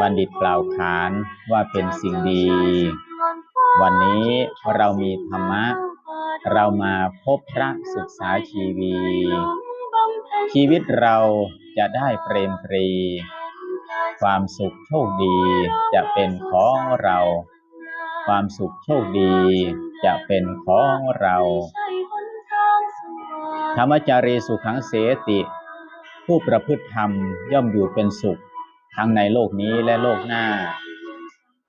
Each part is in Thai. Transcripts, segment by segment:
บัณฑิตกล่าวขานว่าเป็นสิ่งดี วันนี้เรามีธรรมะ เรามาพบพระศึกษาชีวี ชีวิตเราจะได้เปรมปรี ความสุขโชคดีจะเป็นของเรา ความสุขโชคดีจะเป็นของเรา ธรรมจารีสุขังเสติ ผู้ประพฤติธรรมย่อมอยู่เป็นสุข ทั้งในโลกนี้และโลกหน้า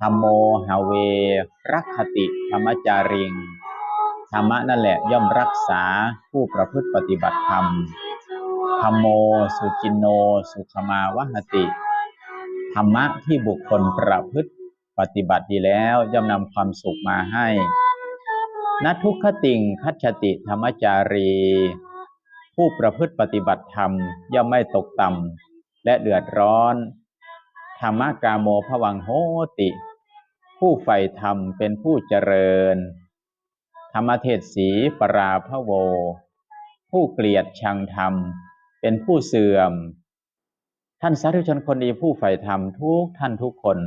ธรรมโมหาเว รักขติธรรมจาริง ธรรมะนั่นแหละย่อมรักษาผู้ประพฤติปฏิบัติธรรมธรรมโม สุจินโน สุขมาวหติ ธรรมะที่บุคคลประพฤติปฏิบัติดีแล้วย่อมนำความสุขมาให้นัทุกขติงคัจฉติธรรมจารี ผู้ประพฤติปฏิบัติธรรมย่อมไม่ตกต่ำและเดือดร้อน ธรรมกาโมภวังโหติ ผู้ใฝ่ธรรมเป็นผู้เจริญ ธรรมเทศสีปราพโว ผู้เกลียดชังธรรม เป็นผู้เสื่อม ท่านสาธุชนคนดีผู้ใฝ่ธรรมทุกท่านทุกคน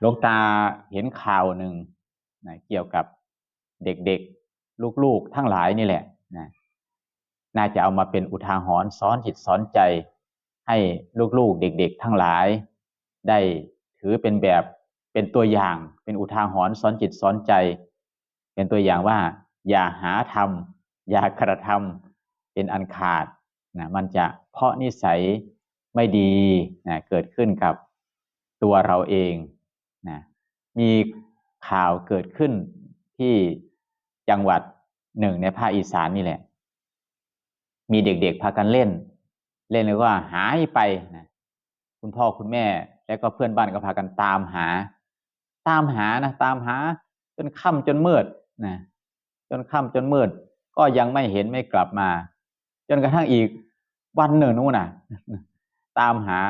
หลวงตาเห็นข่าวหนึ่งนะเกี่ยวกับเด็กๆ ลูกๆ ทั้งหลายนี่แหละนะน่าจะเอามาเป็นอุทาหรณ์สอนจิตสอนใจ ให้ลูกๆเด็กๆ ทั้งหลาย ได้ถือเป็นแบบเป็นตัวอย่างเป็นอุทาหรณ์สอนจิตสอนใจ เป็นตัวอย่างว่า อย่าหาทำอย่ากระทำเป็นอันขาดนะมันจะเพราะนิสัยไม่ดีนะเกิดขึ้นกับตัวเราเองนะมีข่าวเกิดขึ้นที่จังหวัดหนึ่งในภาคอีสานนี่แหละ มีเด็กๆพากันเล่น เล่นแล้วก็หายไปนะคุณพ่อคุณแม่ แล้วก็เพื่อนบ้านก็พากันตามหา ตามหานะตามหา จนค่ำจนมืดนะจนค่ำจนมืด ก็ยังไม่เห็นไม่กลับมา จนกระทั่งอีกวันหนึ่งนู้นน่ะ ตามหา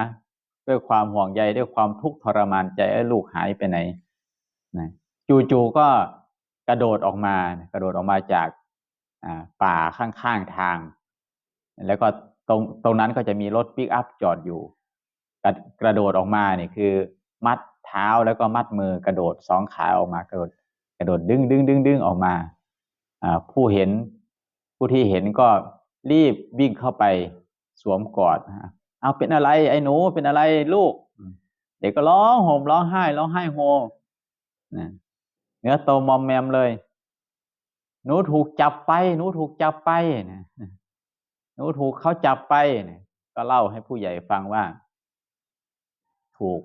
ด้วยความห่วงใยด้วยความทุกข์ทรมานใจไอ้ลูกหายไปไหนนะจู่ๆก็กระโดดออกมา กระโดดออกมาจากป่าข้างๆทาง แล้วก็ ตรงตรงนั้นก็จะมีรถปิกอัพจอดอยู่ กระกระโดดออกมาเนี่ยคือ มัดเท้าแล้วก็มัดมือกระโดดสองขาออกมากระโดดกระโดดดึงดึงดึงดึงออกมาผู้เห็นผู้ที่เห็นก็รีบวิ่งเข้าไปสวมกอดเอาเป็นอะไร ไอ้หนูเป็นอะไรลูก เด็กก็ร้องห่มร้องไห้ร้องไห้โฮนะเนื้อโตมอมแมมเลย หนูถูกจับไป หนูถูกจับไปนะ หนูถูกเขาจับไปก็เล่าให้ผู้ใหญ่ฟังว่า ถูก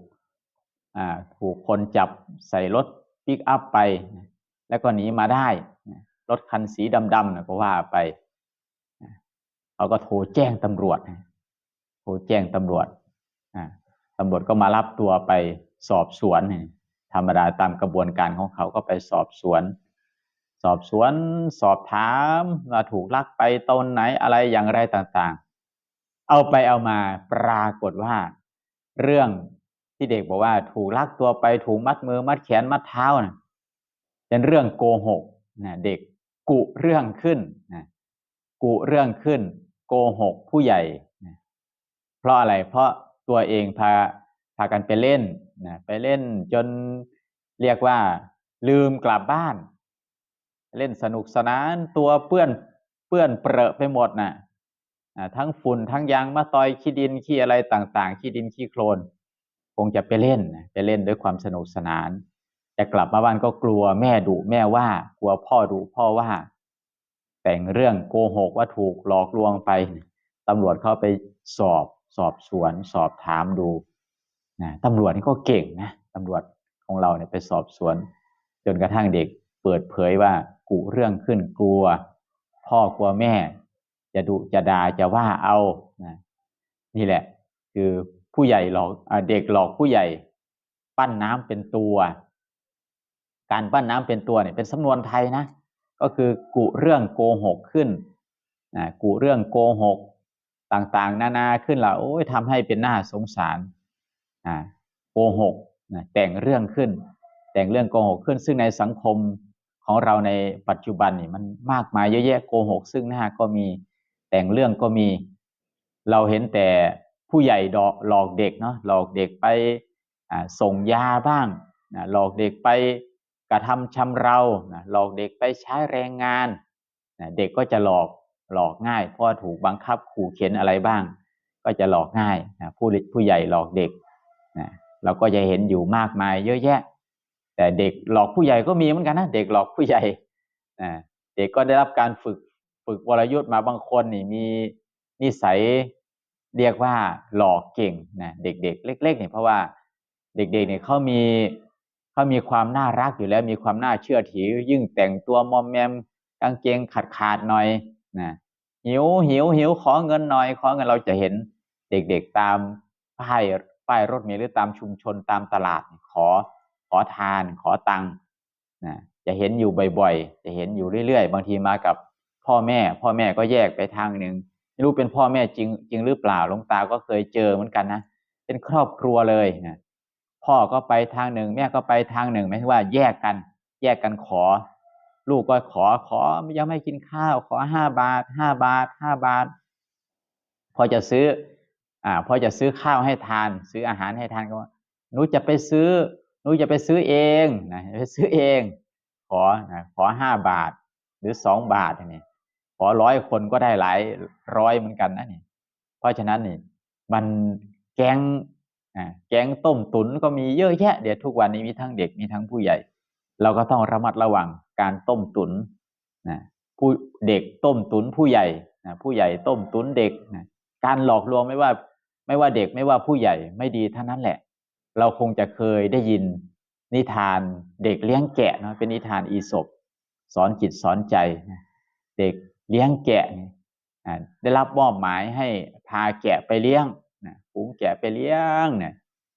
อ่าถูกคนจับใส่รถปิกอัพไป แล้วก็หนีมาได้ รถคันสีดำๆก็ว่าไปเขาก็โทรแจ้งตำรวจโทรแจ้งตำรวจตำรวจก็มารับตัวไปสอบสวนธรรมดาตามกระบวนการของเขาก็ไปสอบสวน สอบสวนสอบถามว่าถูกลักไปตนไหนอะไรอย่างไรต่างๆ เอาไปเอามาปรากฏว่า เรื่องที่เด็กบอกว่า ถูกลักตัวไปถูกมัดมือมัดแขนมัดเท้านะเป็นเรื่องโกหกนะเด็กกุเรื่องขึ้นนะกุเรื่องขึ้น โกหกผู้ใหญ่นะเพราะอะไรเพราะตัวเองพาพากันไปเล่นนะไปเล่นจนเรียกว่า ลืมกลับบ้าน เล่นสนุกสนานตัวเปื้อนเปื้อนเปรอะไปหมดนะ่ะทั้งฝุ่นทั้งยางมาตอยขี้ดินขี้อะไรต่างๆขี้ดินขี้โคลนคงจะไปเล่นไปเล่นด้วยความสนุกสนาน แต่กลับมาบ้านก็กลัวแม่ดุแม่ว่ากลัวพ่อดุพ่อว่า แต่งเรื่องโกหกว่าถูกหลอกลวงไปตำรวจเข้าไปสอบสอบสวนสอบถามดูนะตำรวจนี่ก็เก่งนะตำรวจของเราเนี่ยไปสอบสวน จนกระทั่งเด็กเปิดเผยว่า กุเรื่องขึ้นกลัว พ่อกลัวแม่ จะดุจะด่าจะว่าเอานะนี่แหละ คือผู้ใหญ่หลอกเด็กหลอกผู้ใหญ่ ปั้นน้ำเป็นตัว การปั้นน้ำเป็นตัวเนี่ยเป็นสำนวนไทยนะ ก็คือกุเรื่องโกหกขึ้นนะกุเรื่องโกหกต่างๆ นานาขึ้นละโอ้ยทำให้เป็นหน้าสงสารโกหกนะแต่งเรื่องขึ้น แต่งเรื่องโกหกขึ้น ซึ่งในสังคม ของเราในปัจจุบันนี่มันมากมายเยอะแยะโกหก ซึ่งหน้าก็มีแต่งเรื่องก็มี เราเห็นแต่ผู้ใหญ่ดอกหลอกเด็กเนาะหลอกเด็กไปส่งยาบ้างนะหลอกเด็กไปกระทำชำเรานะหลอกเด็กไปใช้แรงงานนะเด็กก็จะหลอกหลอกง่าย เพราะถูกบังคับขู่เข็นอะไรบ้าง ก็จะหลอกง่ายนะผู้ผู้ใหญ่หลอกเด็กนะเราก็จะเห็นอยู่มากมายเยอะแยะ แต่เด็กหลอกผู้ใหญ่ก็มีเหมือนกันนะเด็กหลอกผู้ใหญ่นะเด็กก็ได้รับการฝึกฝึกวรยุทธ์มาบางคนนี่มีนิสัยเรียกว่าหลอกเก่งนะเด็กๆเล็กๆเนี่ยเพราะว่าเด็กๆเนี่ยเขามีเขามีความน่ารักอยู่แล้ว มีความน่าเชื่อถือ ยิ่งแต่งตัวมอมแมมกางเกงขาดขาดๆหน่อยนะหิวหิวหิวขอเงินหน่อย ขอเงินเราจะเห็นเด็กๆตามป้ายป้ายรถเมล์หรือตามชุมชนตามตลาดขอ ขอทานขอตังค์นะจะเห็นอยู่บ่อยๆ จะเห็นอยู่เรื่อยๆ บางทีมากับพ่อแม่ พ่อแม่ก็แยกไปทางหนึ่งไม่รู้เป็นพ่อแม่จริงจริงหรือเปล่าหลวงตาก็เคยเจอเหมือนกันนะเป็นครอบครัวเลยนะพ่อก็ไปทางหนึ่ง แม่ก็ไปทางหนึ่งไม่ใช่ว่าแยกกัน แยกกันขอ ลูกก็ขอขอยังไม่กินข้าว ขอห้าบาทห้าบาทห้าบาท พอจะซื้อ อ่า พอจะซื้อข้าวให้ทาน ซื้ออาหารให้ทานก็ว่าหนูจะไปซื้อ หนูจะไปซื้อเองนะไปซื้อเอง ขอนะขอห้าบาทหรือสองบาทนี่ขอร้อยคนก็ได้หลายร้อยเหมือนกันนะนี่ เพราะฉะนั้นนี่ มันแกงแกงต้มตุ๋นก็มีเยอะแยะเดี๋ยวทุกวันนี้มีทั้งเด็กมีทั้งผู้ใหญ่ เราก็ต้องระมัดระวังการต้มตุ๋นนะผู้เด็กต้มตุ๋นผู้ใหญ่นะผู้ใหญ่ต้มตุ๋นเด็กนะการหลอกลวงไม่ว่า ไม่ว่าเด็กไม่ว่าผู้ใหญ่ไม่ดีเท่านั้นแหละ เราคงจะเคยได้ยินนิทานเด็กเลี้ยงแกะเนาะเป็นนิทานอีสปสอนจิตสอนใจ เด็กเลี้ยงแกะได้รับมอบหมายให้พาแกะไปเลี้ยงฝูงแกะไปเลี้ยงเนี่ย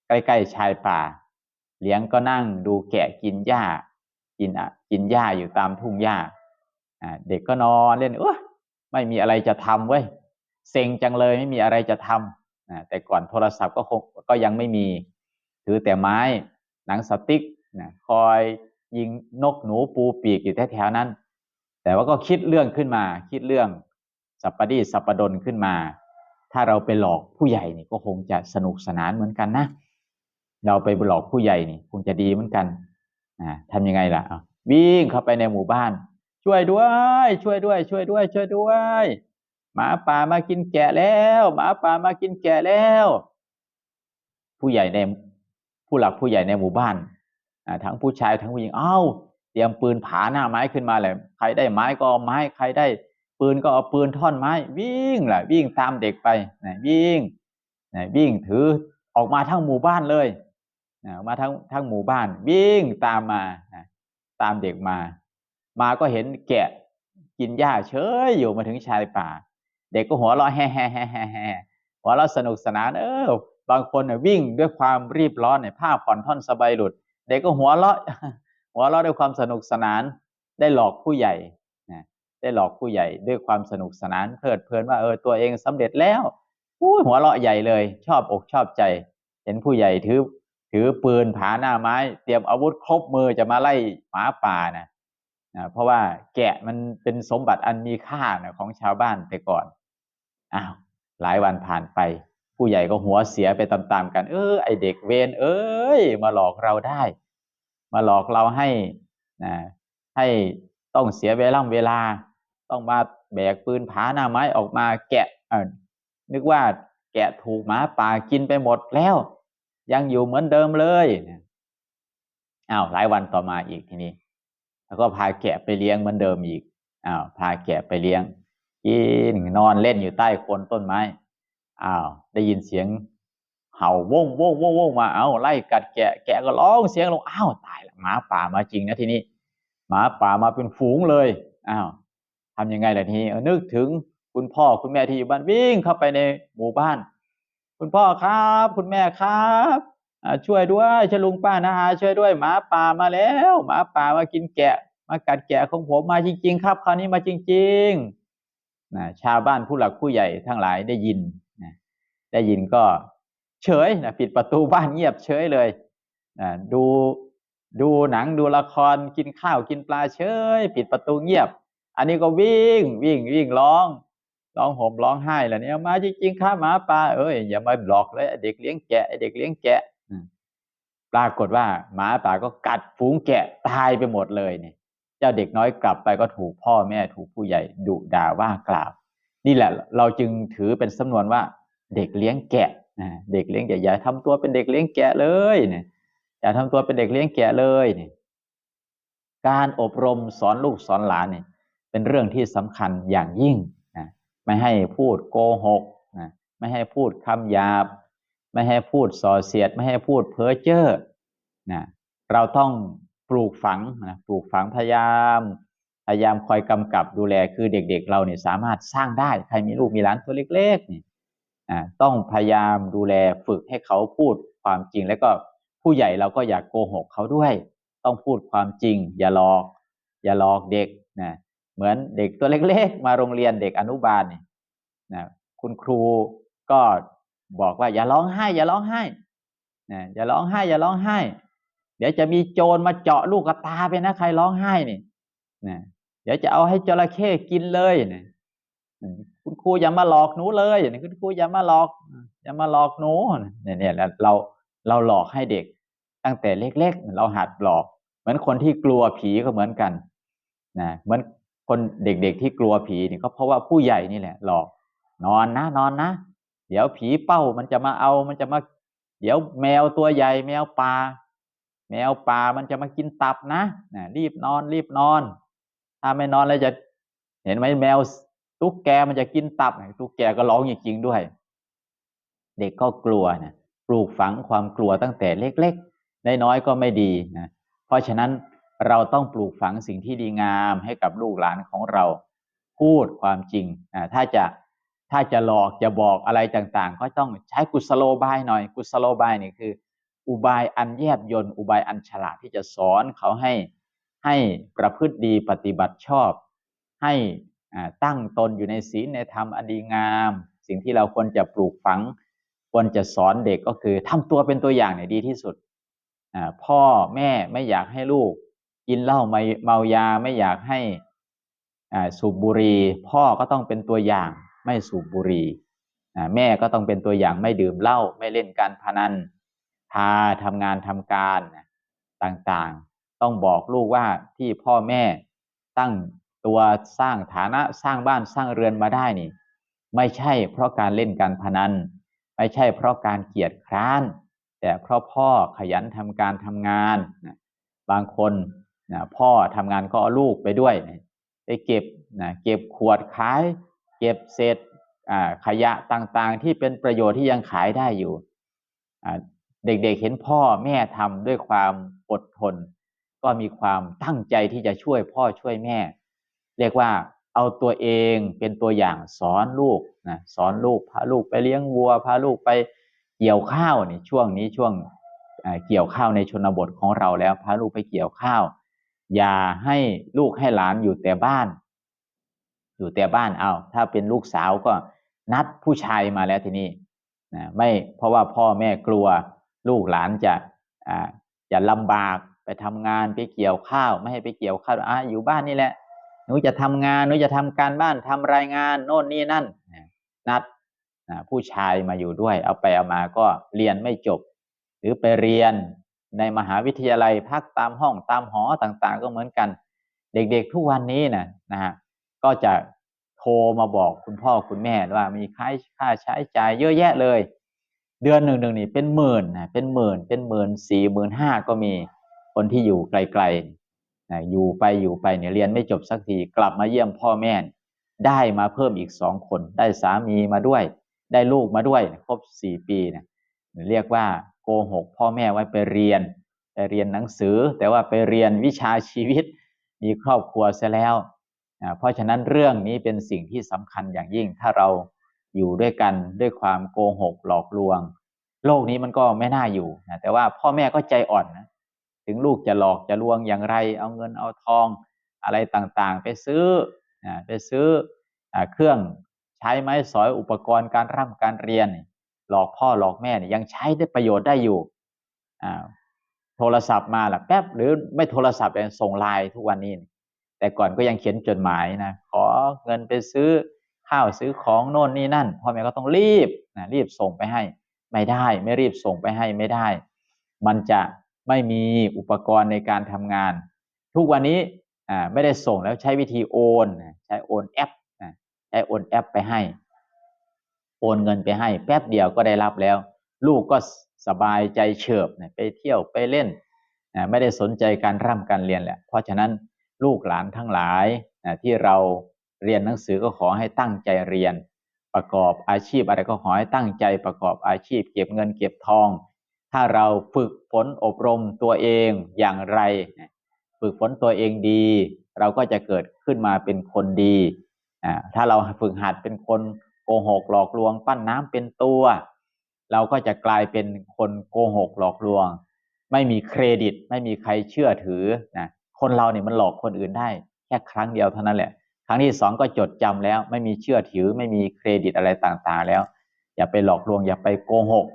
ใกล้ๆชายป่า เลี้ยงก็นั่งดูแกะกินหญ้า กินอะกินหญ้าอยู่ตามทุ่งหญ้าเด็กก็นอนเล่นเออไม่มีอะไรจะทำเว้ยเซ็งจังเลยไม่มีอะไรจะทำอ่าแต่ก่อนโทรศัพท์ก็คงก็ยังไม่มี ถือแต่ไม้หนังสติ๊กนะคอยยิงนกหนูปูปีกอยู่แถวๆนั้น แต่ว่าก็คิดเรื่องขึ้นมา คิดเรื่องสัปปดีสัปปดนขึ้นมา ถ้าเราไปหลอกผู้ใหญ่นี่ก็คงจะสนุกสนานเหมือนกันนะ เราไปหลอกผู้ใหญ่นี่คงจะดีเหมือนกันทำยังไงล่ะอะวิ่งเข้าไปในหมู่บ้าน ช่วยด้วย ช่วยด้วย ช่วยด้วย ช่วยด้วย หมาป่ามากินแกะแล้ว หมาป่ามากินแกะแล้ว ผู้ใหญ่ใน ผู้หลักผู้ใหญ่ในหมู่บ้านทั้งผู้ชายทั้งผู้หญิงเอ้าเตรียมปืนผาหน้าไม้ขึ้นมาเลยใครได้ไม้ก็เอาไม้ใครได้ ปืนก็เอาปืนท่อนไม้ วิ่งแหละวิ่งตามเด็กไปนะวิ่งนะวิ่งถือออกมาทั้งหมู่บ้านเลยนะมาทั้งทั้งหมู่บ้าน วิ่งตามมานะตามเด็กมา มาก็เห็นแกะกินหญ้าเฉยอยู่มาถึงชายป่า เด็กก็หัวเราะแฮ่แฮ่แฮ่แฮ่แฮ่หัวเราะสนุกสนานเออ บางคนน่ะวิ่งด้วยความรีบร้อนเนี่ยผ้าผ่อนท่อนสบายหลุด เด็กก็หัวเราะหัวเราะด้วยความสนุกสนาน ได้หลอกผู้ใหญ่นะได้หลอกผู้ใหญ่ด้วยความสนุกสนานเพลิดเพลินว่าเออตัวเองสำเร็จแล้วอุ้หัวเราะใหญ่เลย ชอบอกชอบใจ เห็นผู้ใหญ่ถือถือปืนผาหน้าไม้ เตรียมอาวุธครบมือจะมาไล่หมาป่านะนะเพราะว่าแกะมันเป็นสมบัติอันมีค่านะของชาวบ้านแต่ก่อนอ้าวหลายวันผ่านไป ผู้ใหญ่ก็หัวเสียไปตามๆกัน เออไอเด็กเวนเอ้ย มาหลอกเราได้ มาหลอกเราให้นะให้ต้องเสียเวลาเวลา ต้องมาแบกปืนผาหน้าไม้ออกมาแกะเออนึกว่าแกะถูกหมาป่ากินไปหมดแล้ว ยังอยู่เหมือนเดิมเลยอ้าวหลายวันต่อมาอีกทีนี้ แล้วก็พาแกะไปเลี้ยงเหมือนเดิมอีกอ้าวพาแกะไปเลี้ยงกินนอนเล่นอยู่ใต้โคนต้นไม้ อ้าวได้ยินเสียงเห่าว่งว่งว่งว่งมาเอาไล่กัดแกะแกะก็ร้องเสียงลงอ้าวตายละหมาป่ามาจริงนะทีนี้หมาป่ามาเป็นฝูงเลยอ้าวทำยังไงล่ะทีนี้เออนึกถึงคุณพ่อคุณแม่ที่อยู่บ้านวิ่งเข้าไปในหมู่บ้าน คุณพ่อครับ คุณแม่ครับช่วยด้วยช่วยลุงป้านะอาช่วยด้วยหมาป่ามาแล้วหมาป่ามากินแกะ มากัดแกะของผมมาจริง ๆ ครับ คราวนี้มาจริงๆนะชาวบ้านผู้หลักผู้ใหญ่ทั้งหลายได้ยิน ได้ยินก็เฉยนะปิดประตูบ้านเงียบเฉยเลยนะดูดูหนังดูละครกินข้าวกินปลาเฉย ปิดประตูเงียบ อันนี้ก็วิ่งวิ่งวิ่งร้องร้องห่มร้องไห้แล้วเนี่ยมาจริงๆครับหมาป่าเอ้ยอย่ามาหลอกเลยเด็กเลี้ยงแกะเด็กเลี้ยงแกะปรากฏว่าหมาป่าก็กัดฝูงแกะตายไปหมดเลยเนี่ยเจ้าเด็กน้อยกลับไปก็ถูกพ่อแม่ถูกผู้ใหญ่ดุด่าว่ากล่าว นี่แหละเราจึงถือเป็นสำนวนว่า เด็กเลี้ยงแกะเด็กเลี้ยงแกะอย่าทำตัวเป็นเด็กเลี้ยงแกะเลยเนี่ยอย่าทำตัวเป็นเด็กเลี้ยงแกะเลยเนี่ยการอบรมสอนลูกสอนหลานเนี่ยเป็นเรื่องที่สำคัญอย่างยิ่งนะไม่ให้พูดโกหกนะไม่ให้พูดคำหยาบ ไม่ให้พูดส่อเสียด ไม่ให้พูดเพ้อเจ้อนะเราต้องปลูกฝังนะปลูกฝังพยายามพยายามคอยกำกับดูแลคือเด็กๆ เราเนี่ยสามารถสร้างได้ ใครมีลูกมีหลานตัวเล็กๆนี่ ต้องพยายามดูแลฝึกให้เขาพูดความจริง แล้วก็ผู้ใหญ่เราก็อย่ากโกหกเขาด้วย ต้องพูดความจริง อย่าหลอก อย่าหลอกเด็กนะเหมือนเด็กตัวเล็กๆ มาโรงเรียนเด็กอนุบาลนี่นะคุณครูก็บอกว่าอย่าร้องไห้ อย่าร้องไห้นะอย่าร้องไห้ อย่าร้องไห้ เดี๋ยวจะมีโจรมาเจาะลูกกระตาไปนะใครร้องไห้นี่นะเดี๋ยวจะเอาให้จระเข้กินเลยนะ คุณครูอย่ามาหลอกหนูเลยนะคุณครูอย่ามาหลอก อย่ามาหลอกหนูเนี่ยเนี่ยเราเราหลอกให้เด็ก ตั้งแต่เล็กๆ เราหัดหลอก เหมือนคนที่กลัวผีก็เหมือนกันนะเหมือนคนเด็กๆที่กลัวผีเนี่ยก็เพราะว่าผู้ใหญ่นี่แหละ หลอก นอนนะนอนนะ เดี๋ยวผีเป้ามันจะมาเอามันจะมา เดี๋ยวแมวตัวใหญ่ แมวป่าแมวป่ามันจะมากินตับนะนะรีบนอนรีบนอน ถ้าไม่นอนแล้วจะ เห็นไหมแมว ตุ๊กแกมันจะกินตับตุ๊กแกก็ร้องจริงๆด้วย เด็กก็กลัวนะปลูกฝังความกลัวตั้งแต่เล็กๆนน้อยก็ไม่ดีนะเพราะฉะนั้นเราต้องปลูกฝังสิ่งที่ดีงามให้กับลูกหลานของเรา พูดความจริงอ่าถ้าจะถ้าจะหลอกจะบอกอะไรต่างๆ ก็ต้องใช้กุศโลบายหน่อยกุศโลบายนี่คือ อุบายอันแยบยนอุบายอันฉลาดที่จะสอนเขาให้ให้ประพฤติดีปฏิบัติชอบ ให้ ตั้งตนอยู่ในศีลในธรรมอันดีงาม สิ่งที่เราควรจะปลูกฝัง ควรจะสอนเด็กก็คือทำตัวเป็นตัวอย่างเนี่ยดีที่สุด พ่อแม่ไม่อยากให้ลูก กินเหล้าเมายาไม่อยากให้สูบบุหรี่พ่อก็ต้องเป็นตัวอย่างไม่สูบบุหรี่แม่ก็ต้องเป็นตัวอย่างไม่ดื่มเหล้าไม่เล่นการพนันพาทำงานทำการต่างๆ ต้องบอกลูกว่าที่พ่อแม่ตั้ง ตัวสร้างฐานะสร้างบ้านสร้างเรือนมาได้นี่ ไม่ใช่เพราะการเล่นการพนัน ไม่ใช่เพราะการเกียจคร้าน แต่เพราะพ่อขยันทำการทำงานนะบางคนนะพ่อทำงานก็เอาลูกไปด้วยนะไปเก็บนะเก็บขวดขาย เก็บเศษขยะต่างๆ ที่เป็นประโยชน์ที่ยังขายได้อยู่เด็กๆเห็นพ่อแม่ทำด้วยความอดทน ก็มีความตั้งใจที่จะช่วยพ่อช่วยแม่ เรียกว่าเอาตัวเองเป็นตัวอย่างสอนลูกนะสอนลูกพาลูกไปเลี้ยงวัวพาลูกไปเกี่ยวข้าวนี่ช่วงนี้ช่วงเกี่ยวข้าวในชนบทของเราแล้วพาลูกไปเกี่ยวข้าว อย่าให้ลูกให้หลานอยู่แต่บ้าน อยู่แต่บ้านเอาถ้าเป็นลูกสาวก็นัดผู้ชายมาแล้วทีนี้นะไม่เพราะว่าพ่อแม่กลัวลูกหลานจะอ่าจะลำบากไปทำงานไปเกี่ยวข้าว ไม่ให้ไปเกี่ยวข้าวอะอยู่บ้านนี่แหละ หนูจะทำงานหนูจะทำการบ้านทำรายงานโน่นนี่นั่นนัดผู้ชายมาอยู่ด้วย เอาไปเอามาก็เรียนไม่จบ หรือไปเรียนในมหาวิทยาลัยพักตามห้องตามหอต่างๆ ก็เหมือนกัน เด็กๆทุกวันนี้นะนะฮะก็จะโทรมาบอกคุณพ่อคุณแม่ว่ามีค่าค่าใช้จ่ายเยอะแยะเลย เดือนหนึ่งหนึ่งนี่เป็นหมื่นนะเป็นหมื่นเป็นหมื่นสี่หมื่นห้าก็มีคนที่อยู่ไกล อยู่ไปอยู่ไปเนี่ยเรียนไม่จบสักทีกลับมาเยี่ยมพ่อแม่ ได้มาเพิ่มอีกสองคน ได้สามีมาด้วย ได้ลูกมาด้วยครบสี่ปีเนี่ยเรียกว่าโกหกพ่อแม่ไว้ไปเรียนไปเรียนหนังสือ แต่ว่าไปเรียนวิชาชีวิต มีครอบครัวเสียแล้วเพราะฉะนั้นเรื่องนี้เป็นสิ่งที่สำคัญอย่างยิ่งถ้าเราอยู่ด้วยกันด้วยความโกหกหลอกลวง โลกนี้มันก็ไม่น่าอยู่นะแต่ว่าพ่อแม่ก็ใจอ่อนนะ ถึงลูกจะหลอกจะลวงอย่างไร เอาเงินเอาทองอะไรต่างๆ ไปซื้อไปซื้ออเครื่องใช้ไม้สอยอุปกรณ์การร่ำการเรียน หลอกพ่อหลอกแม่ยังใช้ได้ประโยชน์ได้อยู่โทรศัพท์มาละแป๊บหรือไม่โทรศัพท์ยังส่งไลน์ทุกวันนี้แต่ก่อนก็ยังเขียนจดหมายนะขอเงินไปซื้อข้าวซื้อของโน่นนี่นั่นพ่อแม่ก็ต้องรีบนะรีบส่งไปให้ ไม่ได้ ไม่รีบส่งไปให้ไม่ได้ มันจะ ไม่มีอุปกรณ์ในการทำงาน ทุกวันนี้ไม่ได้ส่งแล้วใช้วิธีโอน ใช้โอนแอปใช้โอนแอปไปให้ โอนเงินไปให้ แป๊บเดียวก็ได้รับแล้ว ลูกก็สบายใจเฉิบไปเที่ยวไปเล่น ไม่ได้สนใจการร่ำการเรียนแหละ เพราะฉะนั้นลูกหลานทั้งหลายที่เราเรียนหนังสือก็ขอให้ตั้งใจเรียน ประกอบอาชีพอะไรก็ขอให้ตั้งใจประกอบอาชีพ เก็บเงินเก็บทอง ถ้าเราฝึกฝนอบรมตัวเองอย่างไร ฝึกฝนตัวเองดี เราก็จะเกิดขึ้นมาเป็นคนดีถ้าเราฝึกหัดเป็นคนโกหกหลอกลวง ปั้นน้ำเป็นตัว เราก็จะกลายเป็นคนโกหกหลอกลวง ไม่มีเครดิต ไม่มีใครเชื่อถือนะคนเราเนี่ยมันหลอกคนอื่นได้ แค่ครั้งเดียวเท่านั้นแหละ ครั้งที่สองก็จดจำแล้ว ไม่มีเชื่อถือ ไม่มีเครดิตอะไรต่างๆแล้ว อย่าไปหลอกลวงอย่าไปโกหก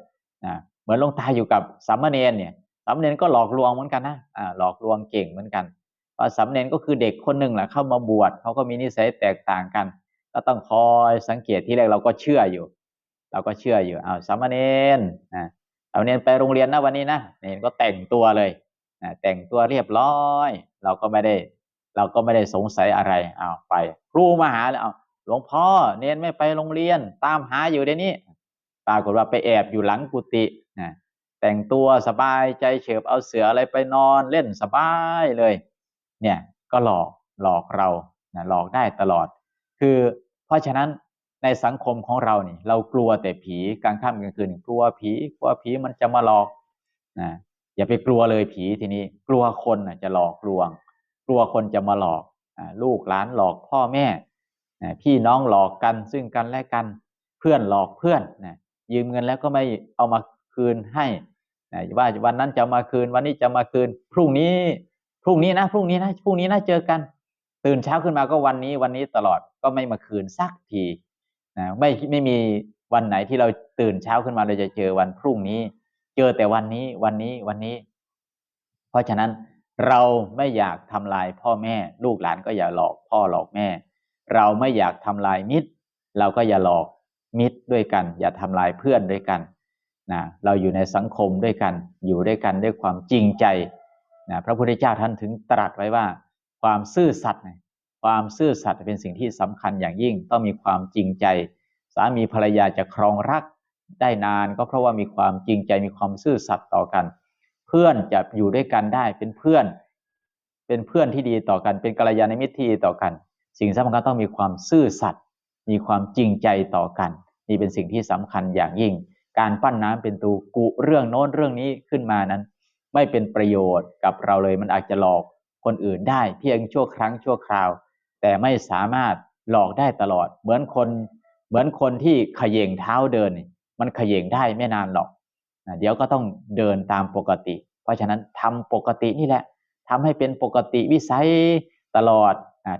นะ เหมือนลงตาอยู่กับสามเณรเนี่ยสามเณรก็หลอกลวงเหมือนกันนะอ่าหลอกลวงเก่งเหมือนกันเพราะสามเณรก็คือเด็กคนหนึ่งแหละเข้ามาบวชเขาก็มีนิสัยแตกต่างกัน ก็ต้องคอยสังเกตที่แรกเราก็เชื่ออยู่ เราก็เชื่ออยู่อ้าวสามเณรนะสามเณรไปโรงเรียนนะวันนี้นะเนรก็แต่งตัวเลยนะแต่งตัวเรียบร้อย เราก็ไม่ได้ เราก็ไม่ได้สงสัยอะไรเอาไป ครูมาหาแล้วเอาหลวงพ่อเนนไม่ไปโรงเรียน ตามหาอยู่เดี๋ยวนี้ปรากฏว่าไปแอบอยู่หลังกุฏิ นะแต่งตัวสบายใจเฉบเอาเสืออะไรไปนอนเล่นสบายเลย เนี่ยก็หลอกหลอกเรานะหลอกได้ตลอด คือเพราะฉะนั้นในสังคมของเรานี่เรากลัวแต่ผีกลางค่ำกลางคืนกลัวผีกลัวผีมันจะมาหลอกนะอย่าไปกลัวเลยผีทีนี้ กลัวคนจะหลอกลวง กลัวคนจะมาหลอกลูกหลานหลอกพ่อแม่พี่น้องหลอกกันซึ่งกันและกันเพื่อนหลอกเพื่อนยืมเงินแล้วก็ไม่เอามา คืนให้ว่าวันนั้นจะมาคืนวันนี้จะมาคืน พรุ่งนี้ พรุ่งนี้นะพรุ่งนี้นะพรุ่งนี้นะเจอกัน ตื่นเช้าขึ้นมาก็วันนี้วันนี้ตลอดก็ไม่มาคืนสักทีนะไม่ไม่มีวันไหนที่เราตื่นเช้าขึ้นมาเราจะเจอวันพรุ่งนี้ เจอแต่วันนี้วันนี้วันนี้ เพราะฉะนั้นเราไม่อยากทำลายพ่อแม่ ลูกหลานก็อย่าหลอกพ่อหลอกแม่ เราไม่อยากทำลายมิตร เราก็อย่าหลอกมิตรด้วยกัน อย่าทำลายเพื่อนด้วยกัน นะเราอยู่ในสังคมด้วยกันอยู่ด้วยกันด้วยความจริงใจนะพระพุทธเจ้าท่านถึงตรัสไว้ว่า ความซื่อสัตย์ความซื่อสัตย์เป็นสิ่งที่สำคัญอย่างยิ่งต้องมีความจริงใจ สามีภรรยาจะครองรักได้นานก็เพราะว่ามีความจริงใจมีความซื่อสัตย์ต่อกัน เพื่อนจะอยู่ด้วยกันได้เป็นเพื่อน เป็นเพื่อนที่ดีต่อกันเป็นกัลยาณมิตรที่ต่อกัน สิ่งสำคัญต้องมีความซื่อสัตย์มีความจริงใจต่อกัน นี่เป็นสิ่งที่สำคัญอย่างยิ่ง การปั้นน้ำเป็นตูกุเรื่องโน้นเรื่องนี้ขึ้นมานั้น ไม่เป็นประโยชน์กับเราเลยมันอาจจะหลอกคนอื่นได้เพียงชั่วครั้งชั่วคราว แต่ไม่สามารถหลอกได้ตลอด เหมือนคน เหมือนคนที่ขย่งเท้าเดิน มันขย่งได้ไม่นานหรอกเดี๋ยวก็ต้องเดินตามปกติ เพราะฉะนั้นทำปกตินี่แหละทำให้เป็นปกติวิสัยตลอด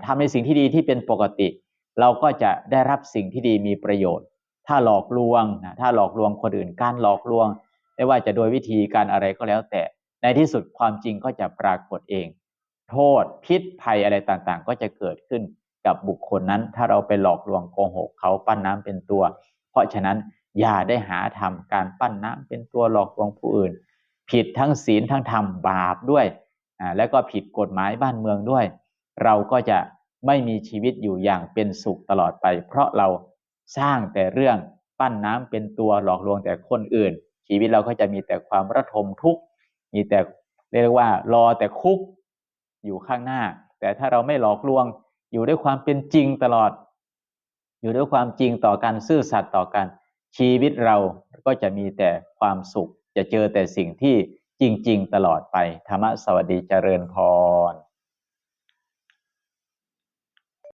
ทำในสิ่งที่ดีที่เป็นปกติ เราก็จะได้รับสิ่งที่ดีมีประโยชน์ ถ้าหลอกลวงนะถ้าหลอกลวงคนอื่นการหลอกลวง ไม่ว่าจะโดยวิธีการอะไรก็แล้วแต่ ในที่สุดความจริงก็จะปรากฏเอง โทษพิษภัยอะไรต่างๆ ก็จะเกิดขึ้นกับบุคคลนั้น ถ้าเราไปหลอกลวงโกหกเขาปั้นน้ำเป็นตัว เพราะฉะนั้นอย่าได้หาทำการปั้นน้ำเป็นตัวหลอกลวงผู้อื่น ผิดทั้งศีลทั้งธรรมบาปด้วยอ่าแล้วก็ผิดกฎหมายบ้านเมืองด้วย เราก็จะไม่มีชีวิตอยู่อย่างเป็นสุขตลอดไป เพราะเรา สร้างแต่เรื่องปั้นน้ำเป็นตัวหลอกลวงแต่คนอื่น ชีวิตเราก็จะมีแต่ความระทมทุกข์มีแต่เรียกว่ารอแต่คุกอยู่ข้างหน้า แต่ถ้าเราไม่หลอกลวง อยู่ด้วยความเป็นจริงตลอด อยู่ด้วยความจริงต่อกันซื่อสัตย์ต่อกัน ชีวิตเราก็จะมีแต่ความสุข จะเจอแต่สิ่งที่จริง ๆ ตลอดไปธรรมะสวัสดีเจริญพร